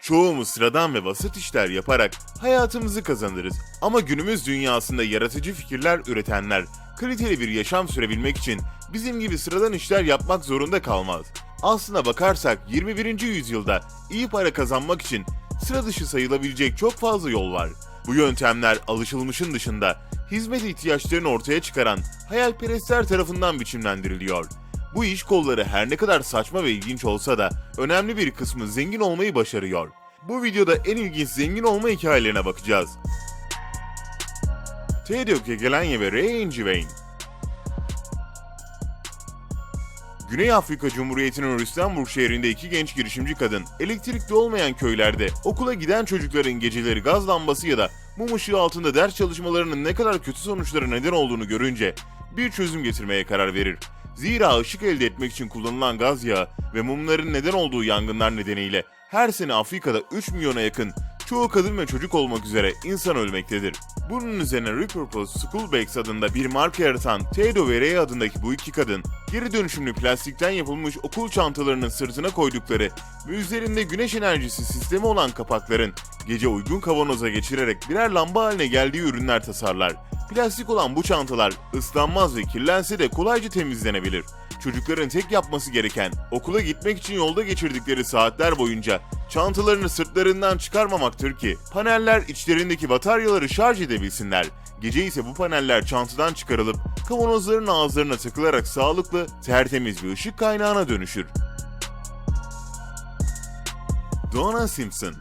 Çoğumuz sıradan ve basit işler yaparak hayatımızı kazanırız. Ama günümüz dünyasında yaratıcı fikirler üretenler, kaliteli bir yaşam sürebilmek için bizim gibi sıradan işler yapmak zorunda kalmaz. Aslına bakarsak 21. yüzyılda iyi para kazanmak için sıra dışı sayılabilecek çok fazla yol var. Bu yöntemler alışılmışın dışında hizmet ihtiyaçlarını ortaya çıkaran hayalperestler tarafından biçimlendiriliyor. Bu iş kolları her ne kadar saçma ve ilginç olsa da önemli bir kısmı zengin olmayı başarıyor. Bu videoda en ilginç zengin olma hikayelerine bakacağız. Tedeo Kegelanye ve Ray Encivane Güney Afrika Cumhuriyeti'nin Rüstenburg şehrinde iki genç girişimci kadın, elektrikli olmayan köylerde okula giden çocukların geceleri gaz lambası ya da mum ışığı altında ders çalışmalarının ne kadar kötü sonuçlara neden olduğunu görünce bir çözüm getirmeye karar verir. Zira ışık elde etmek için kullanılan gaz yağı ve mumların neden olduğu yangınlar nedeniyle her sene Afrika'da 3 milyona yakın çoğu kadın ve çocuk olmak üzere insan ölmektedir. Bunun üzerine Repurpose Schoolbags adında bir marka yaratan Tedo ve Ray adındaki bu iki kadın, geri dönüşümlü plastikten yapılmış okul çantalarının sırtına koydukları ve üzerinde güneş enerjisi sistemi olan kapakların gece uygun kavanoza geçirerek birer lamba haline geldiği ürünler tasarlar. Plastik olan bu çantalar ıslanmaz ve kirlense de kolayca temizlenebilir. Çocukların tek yapması gereken okula gitmek için yolda geçirdikleri saatler boyunca çantalarını sırtlarından çıkarmamaktır ki paneller içlerindeki bataryaları şarj edebilsinler. Gece ise bu paneller çantadan çıkarılıp kavanozların ağızlarına takılarak sağlıklı, tertemiz bir ışık kaynağına dönüşür. Donna Simpson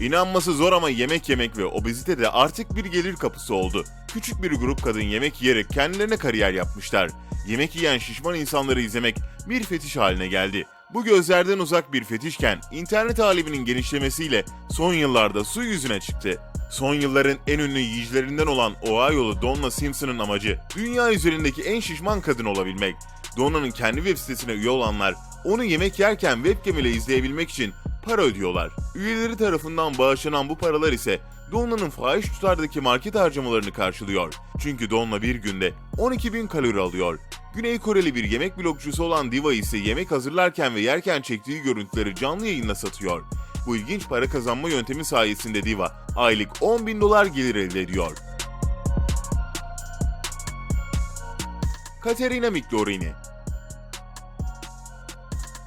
İnanması zor ama yemek yemek ve obezite de artık bir gelir kapısı oldu. Küçük bir grup kadın yemek yiyerek kendilerine kariyer yapmışlar. Yemek yiyen şişman insanları izlemek bir fetiş haline geldi. Bu gözlerden uzak bir fetişken internet aleminin genişlemesiyle son yıllarda su yüzüne çıktı. Son yılların en ünlü yiyicilerinden olan Ohio'lu Donna Simpson'ın amacı dünya üzerindeki en şişman kadın olabilmek. Donna'nın kendi web sitesine üye olanlar onu yemek yerken webcam ile izleyebilmek için para ödüyorlar. Üyeleri tarafından bağışlanan bu paralar ise Donna'nın fahiş tutardaki market harcamalarını karşılıyor. Çünkü Donna bir günde 12 bin kalori alıyor. Güney Koreli bir yemek blogcusu olan Diva ise yemek hazırlarken ve yerken çektiği görüntüleri canlı yayınla satıyor. Bu ilginç para kazanma yöntemi sayesinde Diva aylık 10 bin dolar gelir elde ediyor. Katerina Migdorini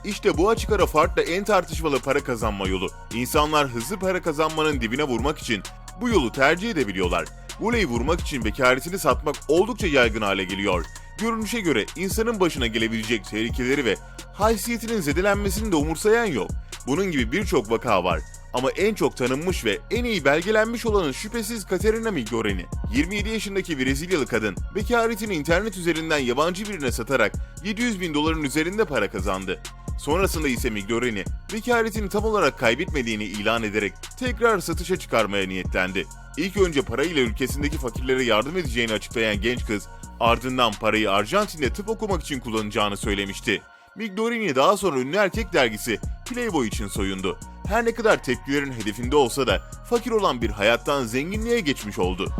işte bu açık ara farkla en tartışmalı para kazanma yolu. İnsanlar hızlı para kazanmanın dibine vurmak için bu yolu tercih edebiliyorlar. Voleyi vurmak için bekaretini satmak oldukça yaygın hale geliyor. Görünüşe göre insanın başına gelebilecek tehlikeleri ve haysiyetinin zedelenmesini de umursayan yok. Bunun gibi birçok vaka var. Ama en çok tanınmış ve en iyi belgelenmiş olanın şüphesiz Katerina Migdorini. 27 yaşındaki Brezilyalı kadın, bekaretini internet üzerinden yabancı birine satarak 700 bin doların üzerinde para kazandı. Sonrasında ise Migdorini, vekaletini tam olarak kaybetmediğini ilan ederek tekrar satışa çıkarmaya niyetlendi. İlk önce parayla ülkesindeki fakirlere yardım edeceğini açıklayan genç kız, ardından parayı Arjantin'de tıp okumak için kullanacağını söylemişti. Migdorini daha sonra ünlü erkek dergisi Playboy için soyundu. Her ne kadar tepkilerin hedefinde olsa da fakir olan bir hayattan zenginliğe geçmiş oldu.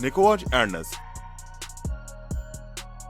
Nekovac Ernest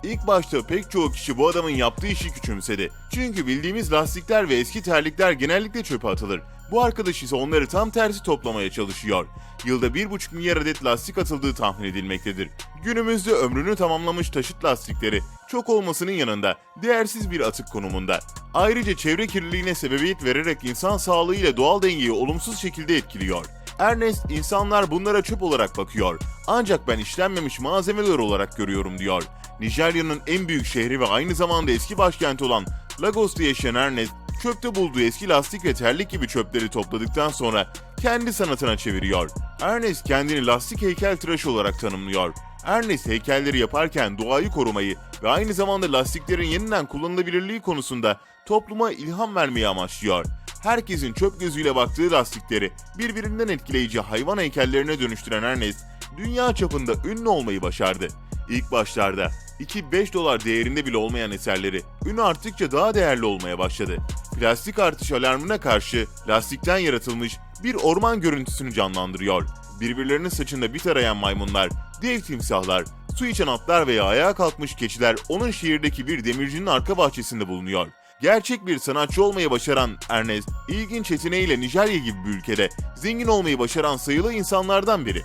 İlk başta pek çoğu kişi bu adamın yaptığı işi küçümsedi. Çünkü bildiğimiz lastikler ve eski terlikler genellikle çöpe atılır. Bu arkadaş ise onları tam tersi toplamaya çalışıyor. Yılda 1,5 milyar adet lastik atıldığı tahmin edilmektedir. Günümüzde ömrünü tamamlamış taşıt lastikleri çok olmasının yanında değersiz bir atık konumunda. Ayrıca çevre kirliliğine sebebiyet vererek insan sağlığı ile doğal dengeyi olumsuz şekilde etkiliyor. Ernest insanlar bunlara çöp olarak bakıyor. Ancak ben işlenmemiş malzemeler olarak görüyorum diyor. Nijerya'nın en büyük şehri ve aynı zamanda eski başkenti olan Lagos'ta yaşayan Ernest, çöpte bulduğu eski lastik ve terlik gibi çöpleri topladıktan sonra kendi sanatına çeviriyor. Ernest kendini lastik heykeltıraşı olarak tanımlıyor. Ernest heykelleri yaparken doğayı korumayı ve aynı zamanda lastiklerin yeniden kullanılabilirliği konusunda topluma ilham vermeyi amaçlıyor. Herkesin çöp gözüyle baktığı lastikleri birbirinden etkileyici hayvan heykellerine dönüştüren Ernest, dünya çapında ünlü olmayı başardı. İlk başlarda 2-5 dolar değerinde bile olmayan eserleri ünü arttıkça daha değerli olmaya başladı. Plastik artış alarmına karşı lastikten yaratılmış bir orman görüntüsünü canlandırıyor. Birbirlerinin saçında bit arayan maymunlar, dev timsahlar, Su içen atlar veya ayağa kalkmış keçiler onun şehirdeki bir demircinin arka bahçesinde bulunuyor. Gerçek bir sanatçı olmayı başaran Ernest, ilginç yeteneğiyle Nijerya gibi bir ülkede zengin olmayı başaran sayılı insanlardan biri.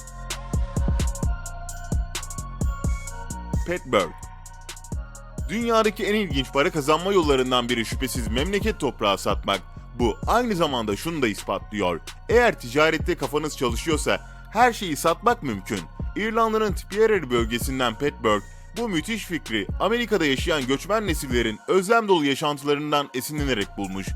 Pat Burke Dünyadaki en ilginç para kazanma yollarından biri şüphesiz memleket toprağı satmak. Bu aynı zamanda şunu da ispatlıyor. Eğer ticarette kafanız çalışıyorsa her şeyi satmak mümkün. İrlanda'nın Tipperary bölgesinden Pat Burke bu müthiş fikri Amerika'da yaşayan göçmen nesillerin özlem dolu yaşantılarından esinlenerek bulmuş.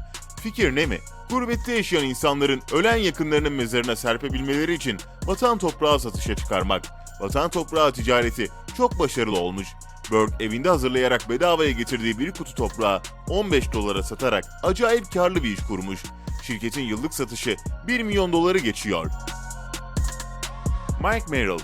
Fikir ne mi? Gurbette yaşayan insanların ölen yakınlarının mezarına serpebilmeleri için vatan toprağı satışa çıkarmak. Vatan toprağı ticareti çok başarılı olmuş. Burke evinde hazırlayarak bedavaya getirdiği bir kutu toprağı 15 dolara satarak acayip karlı bir iş kurmuş. Şirketin yıllık satışı 1 milyon doları geçiyor. Mike Merrill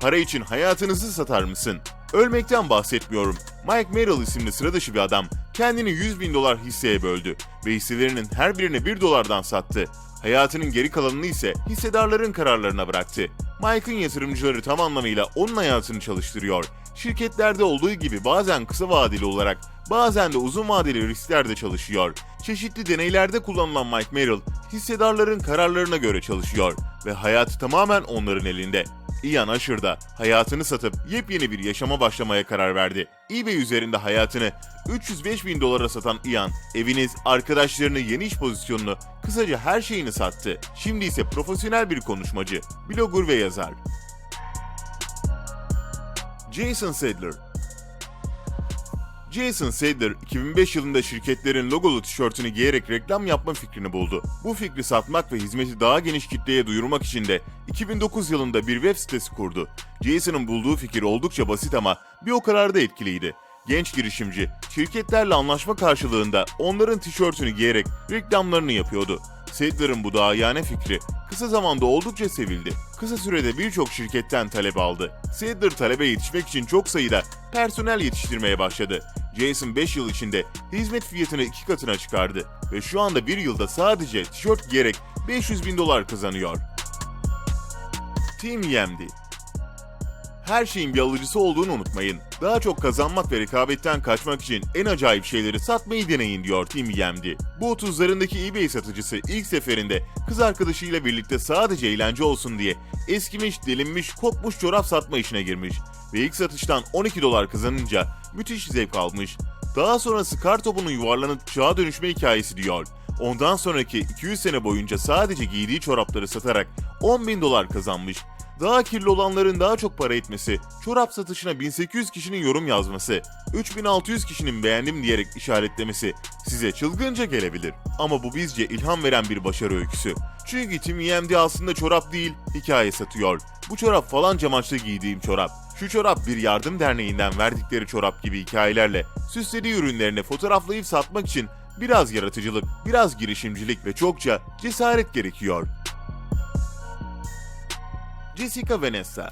Para için hayatınızı satar mısın? Ölmekten bahsetmiyorum. Mike Merrill isimli sıra dışı bir adam kendini 100 bin dolar hisseye böldü ve hisselerinin her birini 1 dolardan sattı. Hayatının geri kalanını ise hissedarların kararlarına bıraktı. Mike'ın yatırımcıları tam anlamıyla onun hayatını çalıştırıyor. Şirketlerde olduğu gibi bazen kısa vadeli olarak, bazen de uzun vadeli risklerde çalışıyor. Çeşitli deneylerde kullanılan Mike Merrill, hissedarların kararlarına göre çalışıyor ve hayatı tamamen onların elinde. Ian Asher da hayatını satıp yepyeni bir yaşama başlamaya karar verdi. eBay üzerinde hayatını 305 bin dolara satan Ian, eviniz, arkadaşlarını, yeni iş pozisyonunu, kısaca her şeyini sattı. Şimdi ise profesyonel bir konuşmacı, blogger ve yazar. Jason Sedler Jason Sadler 2005 yılında şirketlerin logolu tişörtünü giyerek reklam yapma fikrini buldu. Bu fikri satmak ve hizmeti daha geniş kitleye duyurmak için de 2009 yılında bir web sitesi kurdu. Jason'ın bulduğu fikir oldukça basit ama bir o kadar da etkiliydi. Genç girişimci, şirketlerle anlaşma karşılığında onların tişörtünü giyerek reklamlarını yapıyordu. Sadler'ın bu dahiyane fikri kısa zamanda oldukça sevildi. Kısa sürede birçok şirketten talep aldı. Sadler talebe yetişmek için çok sayıda personel yetiştirmeye başladı. Jason 5 yıl içinde hizmet fiyatını iki katına çıkardı ve şu anda bir yılda sadece tişört giyerek 500 bin dolar kazanıyor. Team Yemdi her şeyin bir alıcısı olduğunu unutmayın. Daha çok kazanmak ve rekabetten kaçmak için en acayip şeyleri satmayı deneyin diyor Tim Yemdi. Bu 30'larındaki eBay satıcısı ilk seferinde kız arkadaşıyla birlikte sadece eğlence olsun diye eskimiş, delinmiş, kopmuş çorap satma işine girmiş. Ve ilk satıştan 12 dolar kazanınca müthiş zevk almış. Daha sonrası kar topunun yuvarlanıp çağa dönüşme hikayesi diyor. Ondan sonraki 200 sene boyunca sadece giydiği çorapları satarak 10 bin dolar kazanmış daha kirli olanların daha çok para etmesi, çorap satışına 1800 kişinin yorum yazması, 3600 kişinin beğendim diyerek işaretlemesi size çılgınca gelebilir. Ama bu bizce ilham veren bir başarı öyküsü. Çünkü Tim EMD aslında çorap değil, hikaye satıyor. Bu çorap falanca maçta giydiğim çorap. Şu çorap bir yardım derneğinden verdikleri çorap gibi hikayelerle süslediği ürünlerini fotoğraflayıp satmak için biraz yaratıcılık, biraz girişimcilik ve çokça cesaret gerekiyor. Jessica Vanessa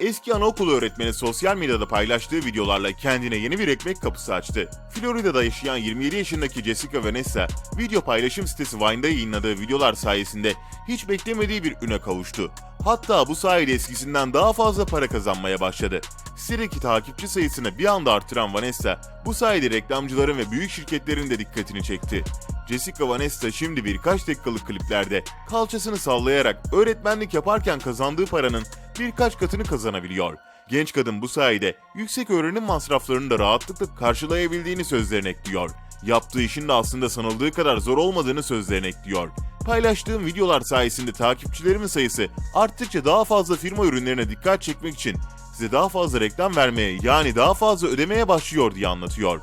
Eski anaokulu öğretmeni sosyal medyada paylaştığı videolarla kendine yeni bir ekmek kapısı açtı. Florida'da yaşayan 27 yaşındaki Jessica Vanessa, video paylaşım sitesi Vine'da yayınladığı videolar sayesinde hiç beklemediği bir üne kavuştu. Hatta bu sayede eskisinden daha fazla para kazanmaya başladı. Sitedeki takipçi sayısını bir anda arttıran Vanessa, bu sayede reklamcıların ve büyük şirketlerin de dikkatini çekti. Jessica Vanessa şimdi birkaç dakikalık kliplerde kalçasını sallayarak öğretmenlik yaparken kazandığı paranın birkaç katını kazanabiliyor. Genç kadın bu sayede yüksek öğrenim masraflarını da rahatlıkla karşılayabildiğini sözlerine ekliyor. Yaptığı işin de aslında sanıldığı kadar zor olmadığını sözlerine ekliyor. Paylaştığım videolar sayesinde takipçilerimin sayısı arttıkça daha fazla firma ürünlerine dikkat çekmek için size daha fazla reklam vermeye yani daha fazla ödemeye başlıyor diye anlatıyor.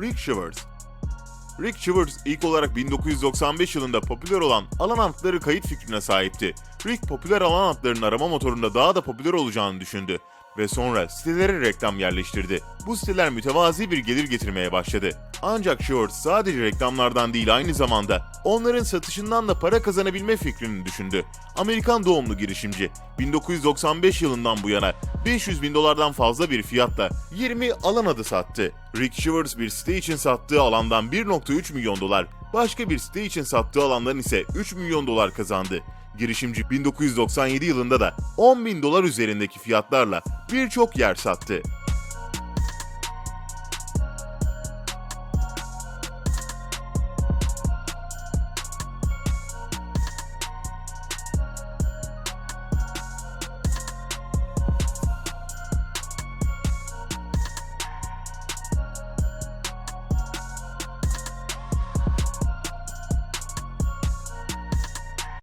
Rick Shivers Rick Shivers ilk olarak 1995 yılında popüler olan alan adları kayıt fikrine sahipti. Rick popüler alan adlarının arama motorunda daha da popüler olacağını düşündü ve sonra sitelere reklam yerleştirdi. Bu siteler mütevazi bir gelir getirmeye başladı. Ancak Short sadece reklamlardan değil aynı zamanda onların satışından da para kazanabilme fikrini düşündü. Amerikan doğumlu girişimci 1995 yılından bu yana 500 bin dolardan fazla bir fiyatla 20 alan adı sattı. Rick Shivers bir site için sattığı alandan 1.3 milyon dolar, başka bir site için sattığı alandan ise 3 milyon dolar kazandı. Girişimci 1997 yılında da 10 bin dolar üzerindeki fiyatlarla birçok yer sattı.